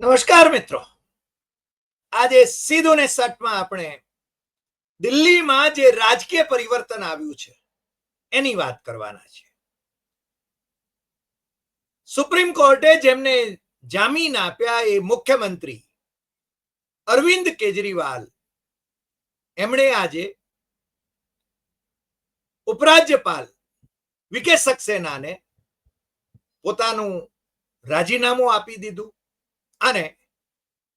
નમસ્કાર મિત્રો. આજે સીધું ને સટમાં આપણે દિલ્હીમાં જે રાજકીય પરિવર્તન આવ્યું છે, એની વાત કરવાના છે સુપ્રીમ કોર્ટે જેમને જામીન આપ્યા એ મુખ્યમંત્રી અરવિંદ કેજરીવાલ, એમણે આજે ઉપરાજ્યપાલ વિકે સક્સેનાને પોતાનું રાજીનામું આપી દીધું. અને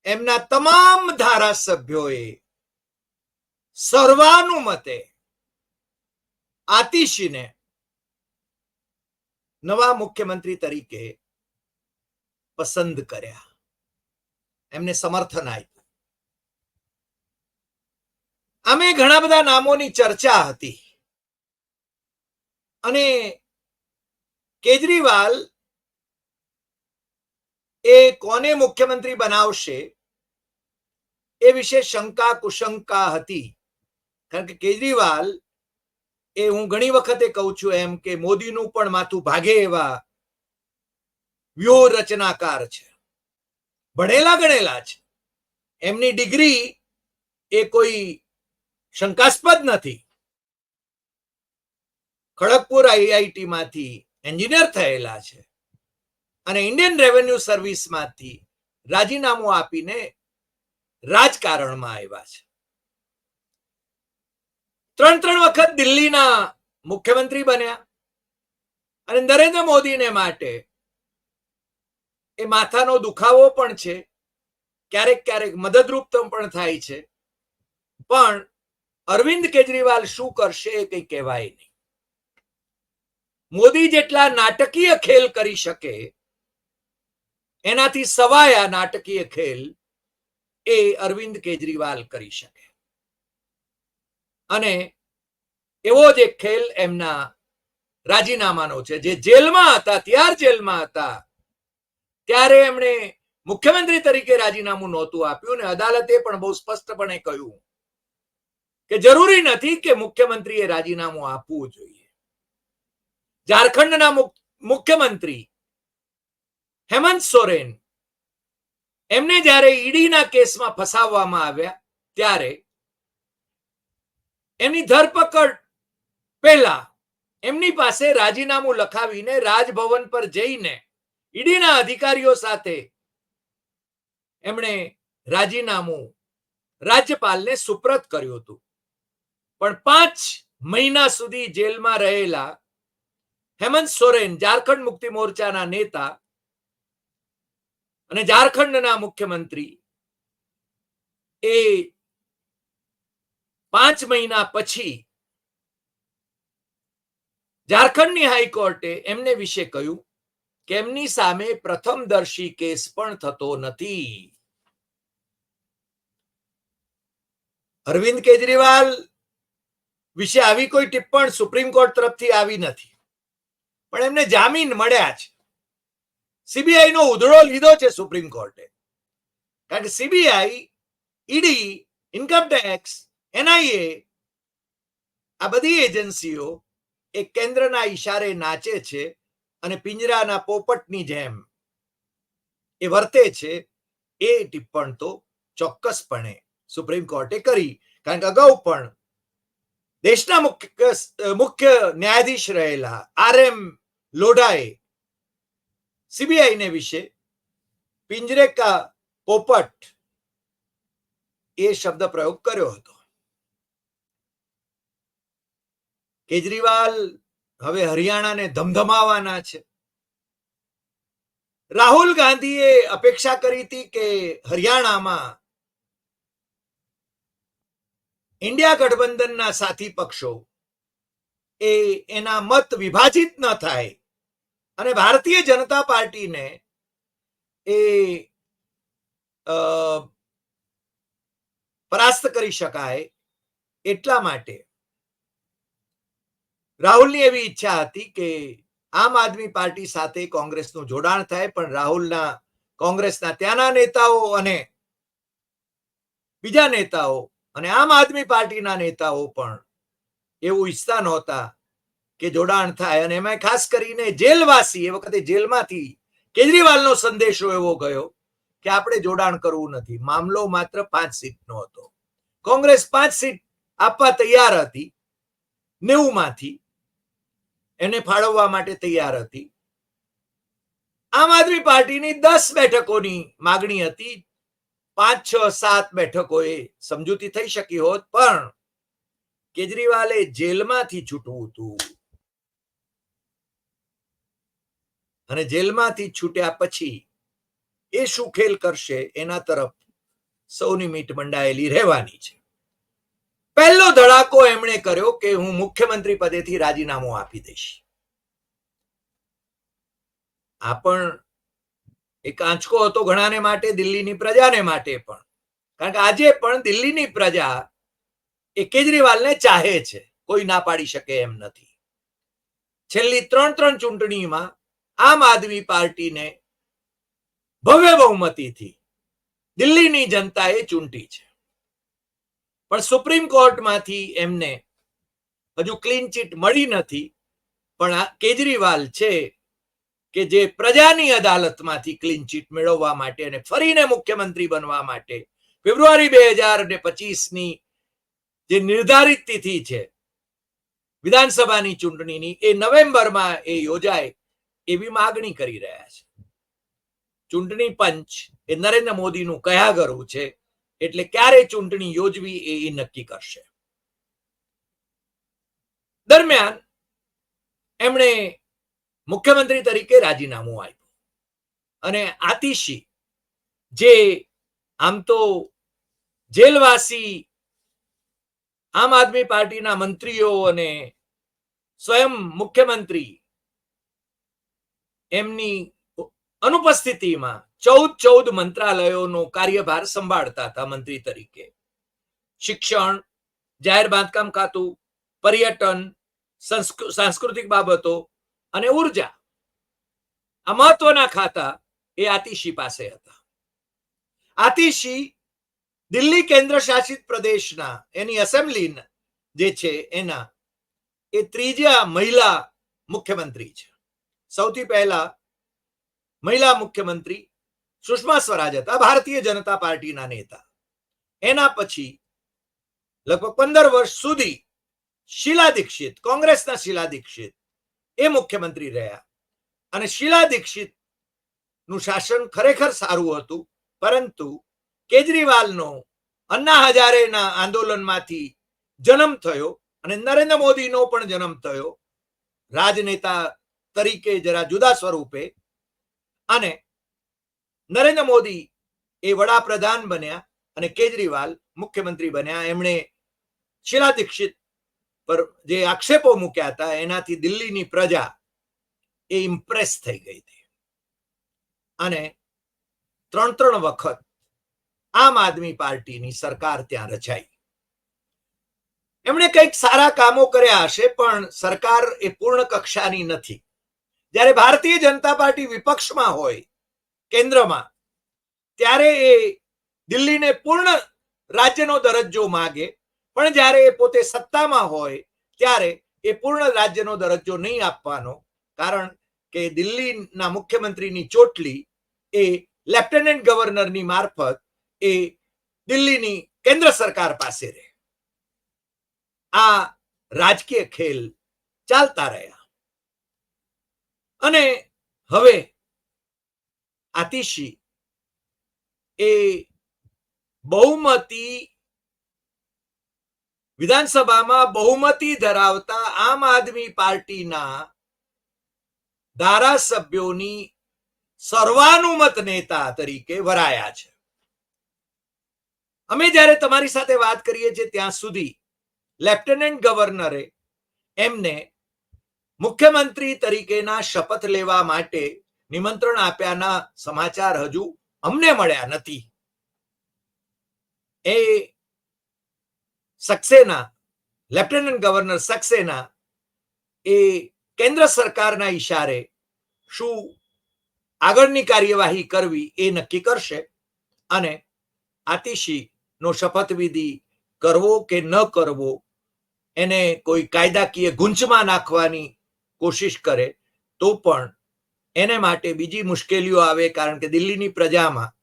એમના તમામ ધારાસભ્યોએ સર્વાનુમતે આતિશીને નવા મુખ્યમંત્રી તરીકે પસંદ કર્યા. એમને સમર્થન આપ્યું. અમે ઘણા બધા નામોની ચર્ચા હતી. અને કેજરીવાલ એ કોને મુખ્યમંત્રી બનાવશે? એ વિશે શંકા કુશંકા હતી. કારણ કે કેજરીવાલ એ હું ઘણી વખતે કહું છું એમ કે મોદીનું પણ માથું ભાગે એવા વ્યૂહરચનાકાર છે. ભણેલા ગણેલા છે. એમની ડિગ્રી એ કોઈ શંકાસ્પદ નથી. ખડગપુર આઈઆઈટી માંથી એન્જિનિયર થયેલા છે. અને ઇન્ડિયન રેવન્યુ સર્વિસમાંથી રાજીનામું આપીને રાજકારણમાં આવ્યા છે. ત્રણ ત્રણ વખત દિલ્હીના મુખ્યમંત્રી બન્યા અને નરેન્દ્ર મોદીને માટે એ માથાનો દુખાવો પણ છે, ક્યારેક ક્યારેક મદદરૂપ પણ થાય છે, પણ અરવિંદ કેજરીવાલ શું કરશે એ કંઈ કહેવાય નહીં. મોદી જેટલા નાટકીય ખેલ કરી શકે એનાથી સવાયા નાટકીય ખેલ એ અરવિંદ કેજરીવાલ કરી શકે. અને એવો જ એક ખેલ એમના રાજીનામાનો છે, જે જેલમાં હતા, ત્યાર જેલમાં હતા. ત્યારે એમણે મુખ્યમંત્રી તરીકે રાજીનામું નહોતું આપ્યું ને અદાલતે પણ બહુ સ્પષ્ટપણે કહ્યું કે જરૂરી નથી કે મુખ્યમંત્રીએ રાજીનામું આપવું જોઈએ. ઝારખંડના મુખ્યમંત્રી હેમંત સોરેન. એમને જ્યારે ઈડીના કેસમાં ફસાવવામાં આવ્યા, ત્યારે એમની ધરપકડ પહેલા એમની પાસે રાજીનામું લખાવીને રાજભવન પર જઈને ઈડીના અધિકારીઓ સાથે એમણે રાજીનામું રાજ્યપાલને સુપ્રત કર્યું હતું. પણ પાંચ મહિના સુધી જેલમાં રહેલા હેમંત સોરેન, ઝારખંડ મુક્તિ મોરચાના નેતા અને ઝારખંડના મુખ્યમંત્રી એ પાંચ મહિના પછી ઝારખંડની હાઈકોર્ટે એમને વિશે કહ્યું કે એમની સામે પ્રથમદર્શી કેસ પણ થતો નથી. અરવિંદ કેજરીવાલ વિશે આવી કોઈ ટિપ્પણ સુપ્રીમ કોર્ટ તરફથી આવી નથી. પણ એમને જામીન મળ્યા છે સીબીઆઈ નો ઉધડો લીધો છે સુપ્રીમ કોર્ટે કારણ કે સીબીઆઈ ઈડી ઇન્કમટેક્સ એનઆઈએ આ બધી એજન્સીઓ એ કેન્દ્રના ઈશારે નાચે છે અને પિંજરાના પોપટની જેમ એ વર્તે છે એ ટિપ્પણ તો ચોક્કસપણે સુપ્રીમ કોર્ટે કરી. કારણ કે અગાઉ પણ દેશના મુખ્ય મુખ્ય ન્યાયાધીશ રહેલા આર એમ લોઢાએ સીબીઆઈને વિશે પિંજરે કા પોપટ એ શબ્દ પ્રયોગ કર્યો હતો. કેજરીવાલ હવે હરિયાણાને ધમધમાવાના છે. રાહુલ ગાંધીએ અપેક્ષા કરી હતી કે હરિયાણામાં ઇન્ડિયા ગઠબંધનના સાથી પક્ષો એ એના મત વિભાજિત ન થાય અને ભારતીય જનતા પાર્ટીને એ પરાસ્ત કરી શકાય એટલા માટે રાહુલની એવી ઈચ્છા હતી કે આમ આદમી પાર્ટી સાથે કોંગ્રેસનું જોડાણ થાય, પણ રાહુલના કોંગ્રેસના ત્યાંના નેતાઓ અને બીજા નેતાઓ અને આમ આદમી પાર્ટીના નેતાઓ પણ એવું ઈચ્છતા નહોતા કે જોડાણ થાય. અને એમાં ખાસ કરીને જેલવાસી, એ વખતે જેલમાંથી કેજરીવાલનો સંદેશો એવો ગયો કે આપણે જોડાણ કરવું નથી. મામલો માત્ર પાંચ સીટનો હતો. કોંગ્રેસ પાંચ સીટ આપવા તૈયાર હતી. નેવું માંથી એને ફાળવવા માટે તૈયાર હતી. આમ આદમી પાર્ટીની દસ બેઠકોની માગણી હતી. પાંચ, છ, સાત બેઠકોએ સમજૂતી થઈ શકી હોત. પણ કેજરીવાલે જેલમાંથી છૂટવું હતું. અને જેલમાંથી છૂટ્યા પછી એ શું ખેલ કરશે એના તરફ સૌની મીટ મંડાયેલી રહેવાની છે. પહેલો ધડાકો એમણે કર્યો કે હું મુખ્યમંત્રી પદેથી રાજીનામું આપી દઈશ. આ પણ એક આંચકો હતો ઘણાને માટે, દિલ્હીની પ્રજાને માટે પણ. કારણ કે આજે પણ દિલ્હીની પ્રજા એ કેજરીવાલને ચાહે છે. કોઈ ના પાડી શકે એમ નથી. છેલ્લી ત્રણ ત્રણ ચૂંટણીમાં આમ આદમી પાર્ટીને ભવ્ય બહુમતીથી દિલ્હીની જનતાએ ચૂંટી છે. પણ સુપ્રીમ કોર્ટમાંથી એમને હજુ ક્લીન ચીટ મળી નથી. પણ કેજરીવાલ છે કે જે પ્રજાની અદાલતમાંથી ક્લીન ચીટ મેળવવા માટે અને ફરીને મુખ્યમંત્રી બનવા માટે ફેબ્રુઆરી બે હજાર ને પચીસની જે નિર્ધારિત તિથિ છે વિધાનસભાની ચૂંટણીની, એ નવેમ્બરમાં એ યોજાય. એવી માગણી કરી રહ્યા છે. ચૂંટણી પંચ એ નરેન્દ્ર મોદીનું કયા ઘરું છે એટલે ક્યારે ચૂંટણી યોજવી એ નક્કી કરશે. દરમિયાન એમણે મુખ્યમંત્રી તરીકે રાજીનામું આપ્યું અને આતિશી જે આમ તો જેલવાસી આમ આદમી પાર્ટીના મંત્રીઓ અને સ્વયં મુખ્યમંત્રી એમની અનુપસ્થિતિમાં ચૌદ ચૌદ મંત્રાલયોનો કાર્યભાર સંભાળતા હતા મંત્રી તરીકે. શિક્ષણ, જાહેર બાંધકામ ખાતું, પર્યટન સાંસ્કૃતિક બાબતો અને ઊર્જા. આ મહત્વના ખાતા એ આતિશી પાસે હતા. આતિશી દિલ્હી કેન્દ્ર શાસિત પ્રદેશના એની એસેમ્બલી જે છે એના એ ત્રીજા મહિલા મુખ્યમંત્રી છે. સૌથી પહેલા મહિલા મુખ્યમંત્રી સુષ્મા સ્વરાજ હતા, ભારતીય જનતા પાર્ટીના નેતા. એના પછી લગભગ પંદર વર્ષ સુધી શીલા દીક્ષિત, કોંગ્રેસના શીલા દીક્ષિત એ મુખ્યમંત્રી રહ્યા. અને શીલા દીક્ષિતનું શાસન ખરેખર સારું હતું, પરંતુ કેજરીવાલનો અન્ના હજારેના આંદોલનમાંથી જન્મ થયો અને નરેન્દ્ર મોદીનો પણ જન્મ થયો. રાજનેતા તરીકે જરા જુદા સ્વરૂપે અને નરેન્દ્ર મોદી એ વડાપ્રધાન બન્યા અને કેજરીવાલ મુખ્યમંત્રી બન્યા. એમણે શીલા દીક્ષિત પર જે આક્ષેપો મૂક્યા હતા, એનાથી દિલ્હીની પ્રજા એ ઇમ્પ્રેસ થઈ ગઈ હતી. અને ત્રણ ત્રણ વખત આમ આદમી પાર્ટીની સરકાર ત્યાં રચાઈ. એમણે કંઈક સારા કામો કર્યા હશે, પણ સરકાર એ પૂર્ણ કક્ષાની નથી. જ્યારે ભારતીય જનતા પાર્ટી વિપક્ષમાં હોય, કેન્દ્રમાં, ત્યારે એ દિલ્હીને પૂર્ણ રાજ્યનો દરજ્જો માગે. પણ જ્યારે એ પોતે સત્તામાં હોય, ત્યારે એ પૂર્ણ રાજ્યનો દરજ્જો નહીં આપવાનો, કારણ કે દિલ્હીના મુખ્યમંત્રીની ચોટલી એ લેફ્ટનન્ટ ગવર્નરની મારફત એ દિલ્હીની કેન્દ્ર સરકાર પાસે રહે. આ રાજકીય ખેલ ચાલતા રહ્યા. અને હવે આતિશી એ બહુમતી વિધાનસભામાં બહુમતી ધરાવતા આમ આદમી પાર્ટીના ધારાસભ્યોની સર્વાનુમત નેતા તરીકે વરાયા છે. અમે જ્યારે તમારી સાથે વાત કરીએ છીએ ત્યાં સુધી લેફ્ટનન્ટ ગવર્નરે એમને મુખ્યમંત્રી તરીકેના શપથ લેવા માટે નિમંત્રણ આપ્યાના સમાચાર હજુ અમને મળ્યા નથી. એ સક્સેના, લેફ્ટનન્ટ ગવર્નર સક્સેના, એ કેન્દ્ર સરકારના ઈશારે શું આગળની કાર્યવાહી કરવી એ નક્કી કરશે અને આતિશી નો શપથવિધિ કરવો કે ન કરવો એને કોઈ કાયદાકીય ગુંચમાં નાખવાની કોશિશ કરે, તો પણ એને માટે બીજી મુશ્કેલીઓ આવે કારણ કે દિલ્હીની પ્રજામાં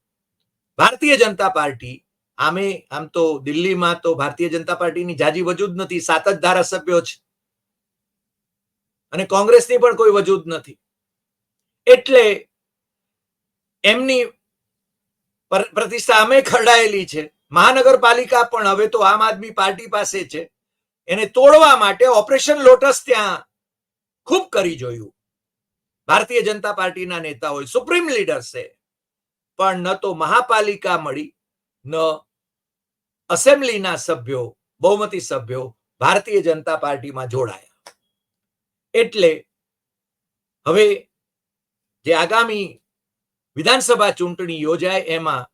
ભારતીય જનતા પાર્ટી, આમે આમ તો દિલ્હીમાં તો ભારતીય જનતા પાર્ટીની જાજી વજૂદ નથી, સાત જ ધારાસભ્યો છે. અને કોંગ્રેસની પણ કોઈ વજૂદ નથી. એટલે એમની પ્રતિષ્ઠા અમે ખરડાયેલી છે. મહાનગરપાલિકા પણ હવે તો આમ આદમી પાર્ટી પાસે છે. એને તોડવા માટે ઓપરેશન લોટસ ત્યાં ખૂબ કરી જોયું. ભારતીય જનતા પાર્ટીના નેતાઓએ સુપ્રીમ લીડર્સે પણ ન તો મહાપાલિકા મળી, ન અસેમ્બલીના સભ્યો, બહુમતી સભ્યો ભારતીય જનતા પાર્ટીમાં જોડાયા. એટલે હવે જે આગામી વિધાનસભા ચૂંટણી યોજાય એમાં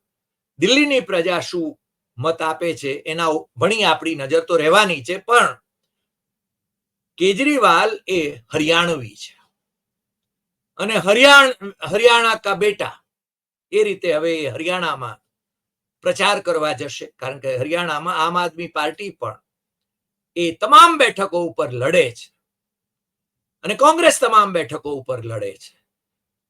દિલ્હીની પ્રજા શું મત આપે છે એના ભણી આપણી નજર તો રહેવાની છે, પણ કેજરીવાલ એ હરિયાણવી છે. અને હરિયાણ, હરિયાણા કા બેટા એ રીતે હવે હરિયાણામાં પ્રચાર કરવા જશે. કારણ કે હરિયાણામાં આમ આદમી પાર્ટી પણ એ તમામ બેઠકો ઉપર લડે છે. અને કોંગ્રેસ તમામ બેઠકો ઉપર લડે છે.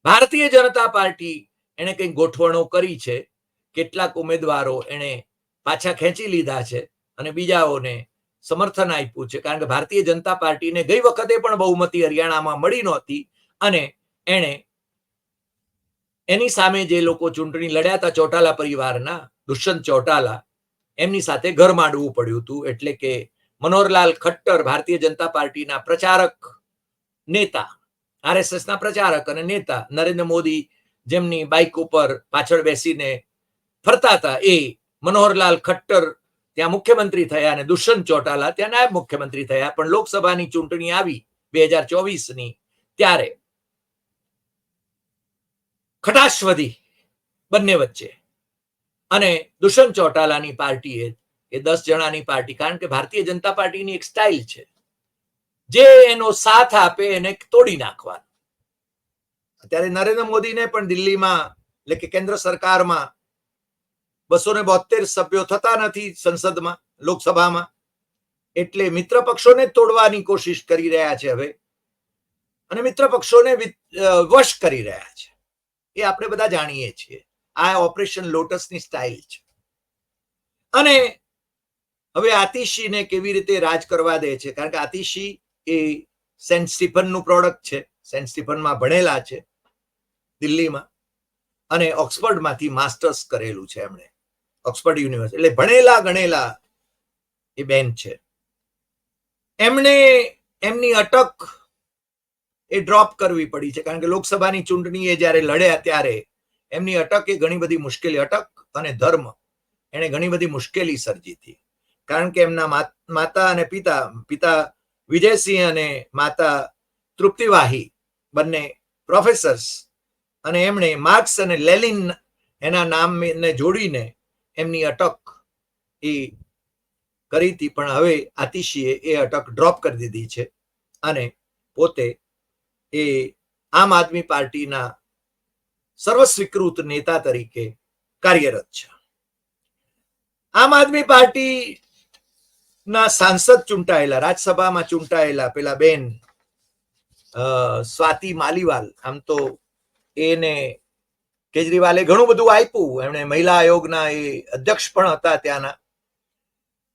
ભારતીય જનતા પાર્ટી એને કંઈક ગોઠવણો કરી છે? કેટલાક ઉમેદવારો એને પાછા ખેંચી લીધા છે અને બીજાઓને સમર્થન આપ્યું છે. કારણ કે ભારતીય જનતા પાર્ટીને ગઈ વખતે પણ બહુમતી હરિયાણામાં મળી નહોતી અને એણે એની સામે જે લોકો ચૂંટણી લડ્યા હતા ચોટાલા પરિવારના, દુષ્યંત ચોટાલા, એમની સાથે ઘર માંડવું પડ્યું હતું. એટલે કે મનોહરલાલ ખટ્ટર ભારતીય જનતા પાર્ટીના પ્રચારક નેતા આરએસએસ ના પ્રચારક અને નેતા નરેન્દ્ર મોદી જેમની બાઇક ઉપર પાછળ બેસીને ફરતા હતા એ મનોહરલાલ ખટ્ટર ત્યાં મુખ્યમંત્રી થયા અને દુષ્યંત ચોટાલા ત્યાં નાયબ મુખ્યમંત્રી થયા. પણ લોકસભાની ચૂંટણી આવી બે હજાર ચોવીસની. ત્યારે ખટાશ વધી બંને વચ્ચે. અને દુષ્યંત ચોટાલાની પાર્ટીએ એ દસ જણાની પાર્ટી. કારણ કે ભારતીય જનતા પાર્ટીની એક સ્ટાઇલ છે. જે એનો સાથ આપે એને તોડી નાખવાનો. અત્યારે નરેન્દ્ર મોદીને પણ દિલ્હીમાં, એટલે કે કેન્દ્ર સરકારમાં બસો ને બોતેર સભ્યો થતા નથી સંસદમાં, લોકસભામાં. એટલે મિત્ર પક્ષોને તોડવાની કોશિશ કરી રહ્યા છે હવે. અને મિત્ર પક્ષોને વશ કરી રહ્યા છે. એ આપણે બધા જાણીએ છીએ. આ ઓપરેશન લોટસની સ્ટાઇલ છે. અને હવે આતિશીને કેવી રીતે રાજ કરવા દે છે? કારણ કે આતિશી એ સેન્ટ સ્ટીફનનું પ્રોડક્ટ છે. સેન્ટ સ્ટીફનમાં ભણેલા છે દિલ્હીમાં. અને ઓક્સફર્ડમાંથી માસ્ટર્સ કરેલું છે એમણે. ઓક્સફર્ડ યુનિવર્સિટી એટલે ભણેલા ગણેલા એ બેન છે. એમણે એમની અટક એ ડ્રોપ કરવી પડી છે. કારણ કે લોકસભાની ચૂંટણી એ જ્યારે લડ્યા ત્યારે એમની અટક એ ઘણી બધી મુશ્કેલી, અટક અને ધર્મ એને ઘણી બધી મુશ્કેલી સર્જી હતી. કારણ કે એમના માતા અને પિતા પિતા વિજયસિંહ અને માતા તૃપ્તિવાહી બંને પ્રોફેસર્સ અને એમણે માર્ક્સ અને લેલિન એના નામને જોડીને એમની અટક એ કરી હતી, પણ હવે આતિશીએ એ અટક ડ્રોપ કરી દીધી છે. અને પોતે એ આમ આદમી પાર્ટીના સર્વસ્વીકૃત નેતા તરીકે કાર્યરત છે. આમ આદમી પાર્ટી ના સાંસદ ચૂંટાયેલા, રાજ્યસભામાં ચૂંટાયેલા પેલા બેન સ્વાતિ માલીવાલ, આમ તો એને કેજરીવાલે ઘણું બધું આપ્યું. એમણે મહિલા આયોગના એ અધ્યક્ષ પણ હતા ત્યાંના.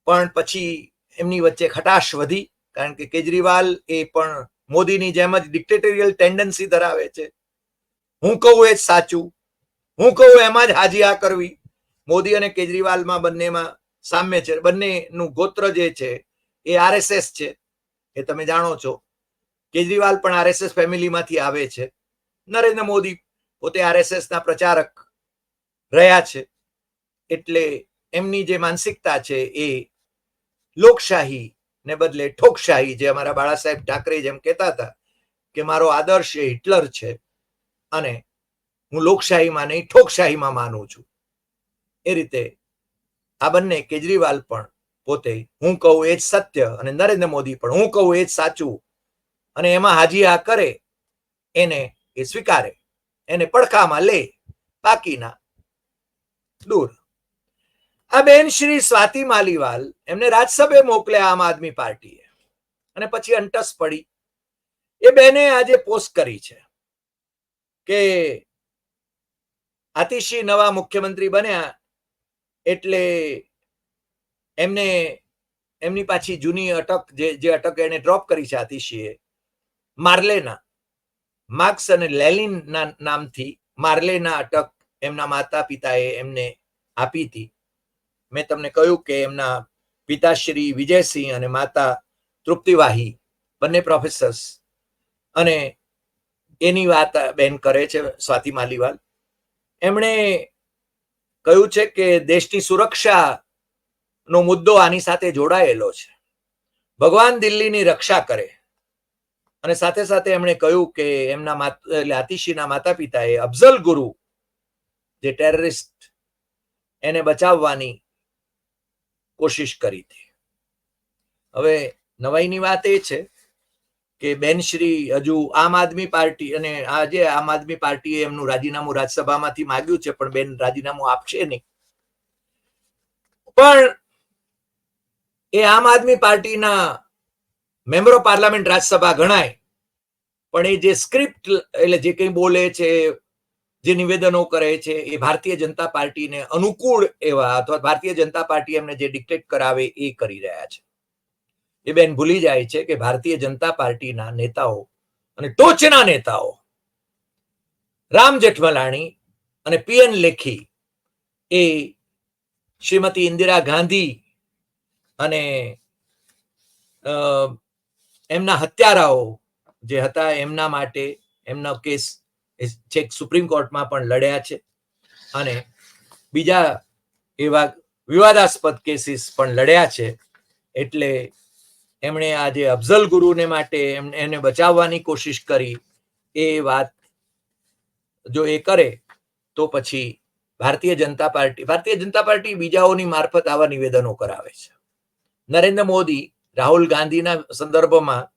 પણ પછી એમની વચ્ચે ખટાશ વધી, કારણ કે કેજરીવાલ એ પણ મોદીની જેમ જ ડિક્ટેટોરિયલ ટેન્ડન્સી ધરાવે છે. હું કહું એ જ સાચું. હું કહું એમાં જ હાજી આ કરવી. મોદી અને કેજરીવાલમાં બંનેમાં સામ્ય છે. બંનેનું ગોત્ર જે છે, એ આરએસએસ છે. એ તમે જાણો છો. કેજરીવાલ પણ આરએસએસ ફેમિલીમાંથી આવે છે. નરેન્દ્ર મોદી પોતે આરએસએસના પ્રચારક રહ્યા છે. એટલે એમની જે માનસિકતા છે એ લોકશાહી ને બદલે ઠોકશાહી જે અમારા બાળા સાહેબ ઠાકરે જેમ કહેતા હતા કે મારો આદર્શ એ હિટલર છે અને હું લોકશાહીમાં નહીં, ઠોકશાહીમાં માનું છું. એ રીતે આ બંને કેજરીવાલ પણ પોતે હું કહું એ જ સત્ય અને નરેન્દ્ર મોદી પણ હું કહું એ જ સાચું અને એમાં હાજી આ કરે, એને એ સ્વીકારે. એને પડખામાં લે બાકીના દૂર. આ બેન શ્રી સ્વાતિ માલીવાલ એમને રાજ્યસભે મોકલ્યા આમ આદમી પાર્ટીએ. અને પછી અંટસ પડી. એ બેને આજે પોસ્ટ કરી છે કે આતિશી નવા મુખ્યમંત્રી બન્યા એટલે એમને એમની પાછી જૂની અટક જે જે અટક એને ડ્રોપ કરી છે આતિશીએ, માર્લેના. માર્ક્સ અને લેલિનના નામથી માર્લેના અટક એમના માતા પિતાએ એમને આપી હતી. મેં તમને કહ્યું કે એમના પિતાશ્રી વિજયસિંહ અને માતા તૃપ્તિવાહી, બંને પ્રોફેસર્સ અને એની વાત બેન કરે છે સ્વાતિ માલીવાલ. એમણે કહ્યું છે કે દેશની સુરક્ષા નો મુદ્દો આની સાથે જોડાયેલો છે. ભગવાન દિલ્હીની રક્ષા કરે. અને સાથે સાથે એમણે કહ્યું કે એમના એટલે આતિશીના માતા પિતાએ અફઝલ ગુરુ, જે ટેરરિસ્ટ, એને બચાવવાની કોશિશ કરી હતી. હવે નવાઈની વાત એ છે કે બેન શ્રી હજુ આમ આદમી પાર્ટી અને આજે આમ આદમી પાર્ટીએ એમનું રાજીનામું રાજ્યસભામાંથી માંગ્યું છે, પણ બેન રાજીનામું આપશે નહીં. પણ એ આમ આદમી પાર્ટીના મેમ્બર ઓફ પાર્લામેન્ટ રાજ્યસભા ગણાય. પણ એ જે સ્ક્રિપ્ટ એટલે જે કંઈ બોલે છે, જે નિવેદનો કરે છે, એ ભારતીય જનતા પાર્ટીને અનુકૂળ એવા અથવા ભારતીય જનતા પાર્ટી એમને જે ડિક્ટેટ કરાવે એ કરી રહ્યા છે. એ બેન ભૂલી જાય છે કે ભારતીય જનતા પાર્ટીના નેતાઓ અને ટોચના નેતાઓ રામ જેઠમલાણી અને પીએન લેખી એ શ્રીમતી ઇન્દિરા ગાંધી અને એમના હત્યારાઓ જે હતા એમના માટે એમનો કેસ છેક સુપ્રીમ કોર્ટમાં પણ લડ્યા છે. અને બીજા એવા વિવાદાસ્પદ કેસીસ પણ લડ્યા છે. એટલે એમણે આજે અફઝલ ગુરુને માટે એને બચાવવાની કોશિશ કરી. એ વાત જો એ કરે તો પછી ભારતીય જનતા પાર્ટી, ભારતીય જનતા પાર્ટી બીજાઓની મારફત આવા નિવેદનો કરાવે છે. નરેન્દ્ર મોદી રાહુલ ગાંધીના સંદર્ભમાં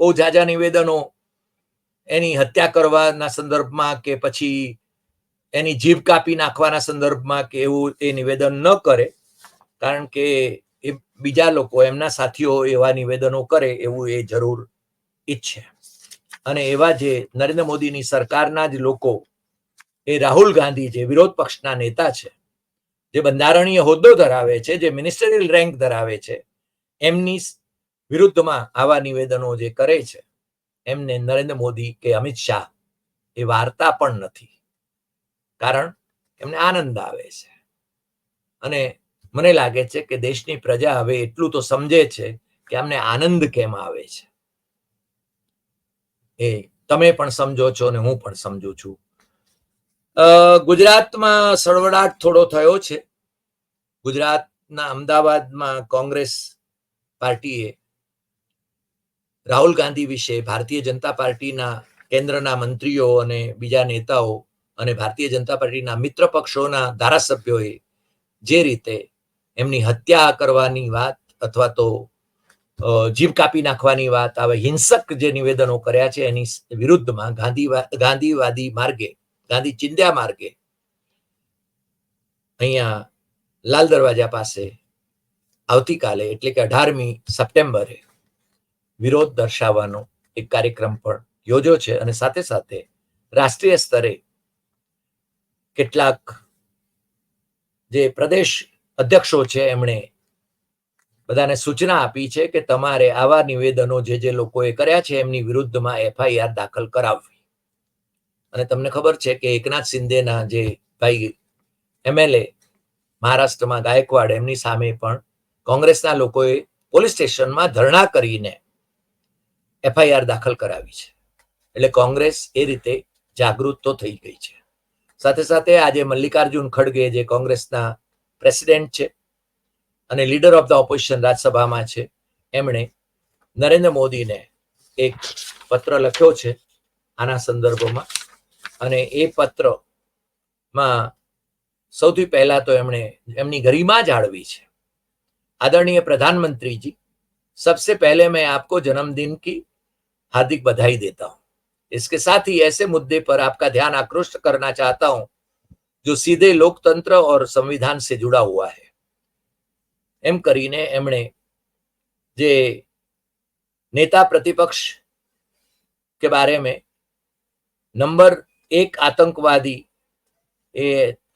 બહુ ઝાઝા નિવેદનો એની હત્યા કરવાના સંદર્ભમાં કે પછી એની જીભ કાપી નાખવાના સંદર્ભમાં કે એવું એ નિવેદન ન કરે, કારણ કે એ બીજા લોકો, એમના સાથીઓ એવા નિવેદનો કરે એવું એ જરૂર ઈચ્છે. અને એવા જે નરેન્દ્ર મોદીની સરકારના જ લોકો, એ રાહુલ ગાંધી જે વિરોધ પક્ષના નેતા છે, જે બંધારણીય હોદ્દો ધરાવે છે, જે મિનિસ્ટરિયલ રેન્ક ધરાવે છે, એમની વિરુદ્ધમાં આવા નિવેદનો જે કરે છે, એમને નરેન્દ્ર મોદી કે અમિત શાહ એ વાર્તા પણ નથી. કારણ એમને આનંદ આવે છે. અને મને લાગે છે કે દેશની પ્રજા હવે એટલું તો સમજે છે કે અમને આનંદ કેમ આવે છે. એ તમે પણ સમજો છો અને હું પણ સમજુ છું. ગુજરાતમાં સળવડાટ થોડો થયો છે. ગુજરાતના અમદાવાદમાં કોંગ્રેસ પાર્ટીએ રાહુલ ગાંધી વિશે ભારતીય જનતા પાર્ટીના કેન્દ્રના મંત્રીઓ અને બીજા નેતાઓ અને ભારતીય જનતા પાર્ટીના મિત્ર પક્ષોના ધારાસભ્યોએ જે રીતે એમની હત્યા કરવાની વાત અથવા તો જીભ કાપી નાખવાની વાત, આવે હિંસક જે નિવેદનો કર્યા છે એની વિરુદ્ધમાં ગાંધીવા ગાંધીવાદી માર્ગે, ગાંધી ચિંધ્યા માર્ગે અહીંયા લાલ દરવાજા પાસે આવતીકાલે એટલે કે અઢારમી સપ્ટેમ્બરે વિરોધ દર્શાવવાનો એક કાર્યક્રમ પણ યોજ્યો છે અને સાથે સાથે રાષ્ટ્રીય સ્તરે કેટલાક જે પ્રદેશ અધ્યક્ષો છે, એમણે બધાને સૂચના આપી છે કે તમારે આવા નિવેદનો જે જે લોકોએ કર્યા છે, એમની વિરુદ્ધમાં એફઆઈઆર દાખલ કરાવવી. અને તમને ખબર છે કે એકનાથ શિંદેના જે ભાઈ એમએલએ મહારાષ્ટ્રમાં ગાયકવાડ, એમની સામે પણ કોંગ્રેસના લોકોએ પોલીસ સ્ટેશનમાં ધરણા કરીને એફઆઈઆર દાખલ કરાવી છે એટલે કોંગ્રેસ એ રીતે જાગૃત તો થઈ ગઈ છે સાથે સાથે આજે મલ્લિકાર્જુન ખડગે જે કોંગ્રેસના પ્રેસિડેન્ટ છે અને લીડર ઓફ ધ ઓપોઝિશન રાજ્યસભામાં છે એમણે નરેન્દ્ર મોદીને એક પત્ર લખ્યો છે આના સંદર્ભમાં અને એ પત્રમાં સૌથી પહેલા તો એમણે એમની ગરિમા જાળવી છે आदरणीय प्रधानमंत्री जी सबसे पहले मैं आपको जन्मदिन की हार्दिक बधाई देता हूं इसके साथ ही ऐसे मुद्दे पर आपका ध्यान आकृष्ट करना चाहता हूं जो सीधे लोकतंत्र और संविधान से जुड़ा हुआ है એમ કરીને એમણે જે नेता प्रतिपक्ष के बारे में नंबर एक आतंकवादी એ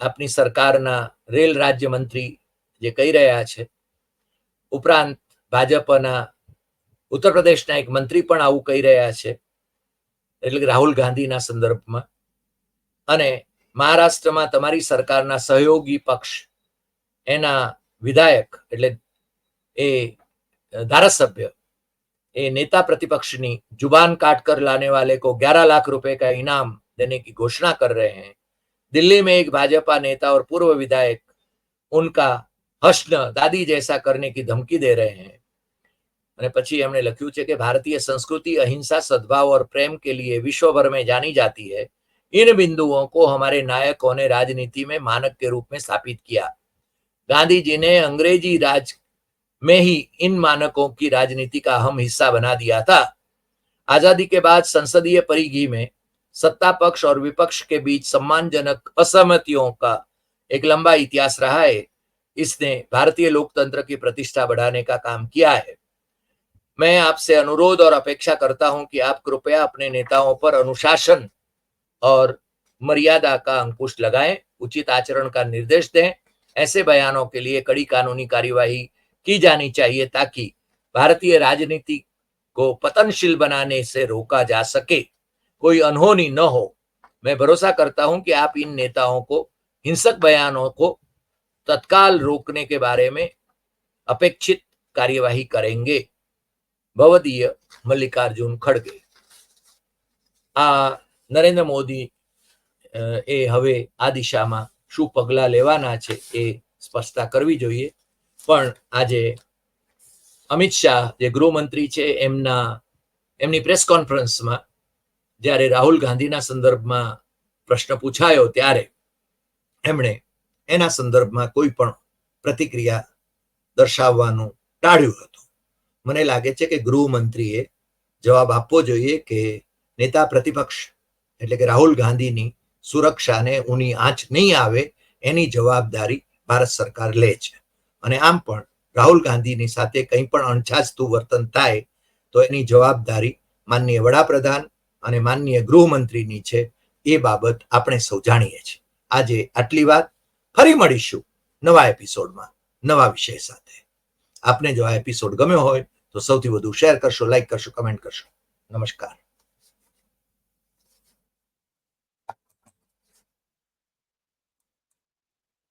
આપની સરકારના રેલ રાજ્યમંત્રી જે કહી રહ્યા છે ઉપરાંત ભાજપના ઉત્તર પ્રદેશના એક મંત્રી પણ આવું કહી રહ્યા છે એટલે કે રાહુલ ગાંધીના સંદર્ભમાં અને મહારાષ્ટ્રમાં તમારી સરકારના સહયોગી પક્ષ એના વિધાયક એટલે એ धारासभ्य ये नेता प्रतिपक्षनी जुबान काट कर लाने वाले को 11 लाख रुपए का इनाम देने की घोषणा कर रहे हैं दिल्ली में एक भाजपा नेता और पूर्व विधायक उनका हश्न दादी जैसा करने की धमकी दे रहे हैं पी પછી लख्यु લખ્યું भारतीय संस्कृति अहिंसा सद्भाव और प्रेम के लिए विश्व भर में जानी जाती है इन बिंदुओं को हमारे नायकों ने राजनीति में मानक के रूप में स्थापित किया गांधी जी ने अंग्रेज़ी राज में ही इन मानकों की राजनीति का अहम हिस्सा बना दिया था आज़ादी के बाद संसदीय परिघी में सत्ता पक्ष और विपक्ष के बीच सम्मानजनक असहमतियों का एक लंबा इतिहास रहा है इसने भारतीय लोकतंत्र की प्रतिष्ठा बढ़ाने का काम किया है मैं आपसे अनुरोध और अपेक्षा करता हूँ कि आप कृपया अपने नेताओं पर अनुशासन और मर्यादा का अंकुश लगाएँ, उचित आचरण का निर्देश दें। ऐसे बयानों के लिए कड़ी कानूनी कार्यवाही की जानी चाहिए ताकि भारतीय राजनीति को पतनशील बनाने से रोका जा सके। कोई अनहोनी न हो। मैं भरोसा करता हूँ कि आप इन नेताओं को, हिंसक बयानों को तत्काल रोकने के बारे में अपेक्षित कार्यवाही करेंगे। ભવદીય મલ્લિકાર્જુન ખડગે. આ નરેન્દ્ર મોદી એ હવે આ દિશામાં શું પગલાં લેવાના છે એ સ્પષ્ટતા કરવી જોઈએ. પણ આજે અમિત શાહ જે ગૃહમંત્રી છે એમના, એમની પ્રેસ કોન્ફરન્સમાં જ્યારે રાહુલ ગાંધીના સંદર્ભમાં પ્રશ્ન પૂછાયો ત્યારે એમણે એના સંદર્ભમાં કોઈ પણ પ્રતિક્રિયા દર્શાવવાનું ટાળ્યું હતું. મને લાગે છે કે ગૃહમંત્રીએ જવાબ આપવો જોઈએ કે નેતા પ્રતિપક્ષ, એટલે કે રાહુલ ગાંધીની સુરક્ષાને ઊની આંચ નહીં આવે એની જવાબદારી ભારત સરકાર લે છે. અને આમ પણ રાહુલ ગાંધીની સાથે કંઈ પણ અણછાજતું વર્તન થાય તો એની જવાબદારી માનનીય વડાપ્રધાન અને માનનીય ગૃહમંત્રીની છે એ બાબત આપણે સૌ જાણીએ છીએ. આજે આટલી વાત. ફરી મળીશું નવા એપિસોડમાં. નવા વિષય સાથે. આપને જો આ એપિસોડ ગમ્યો હોય તો સૌથી વધુ શેર કરશો લાઈક કરશો કમેન્ટ કરશો. નમસ્કાર.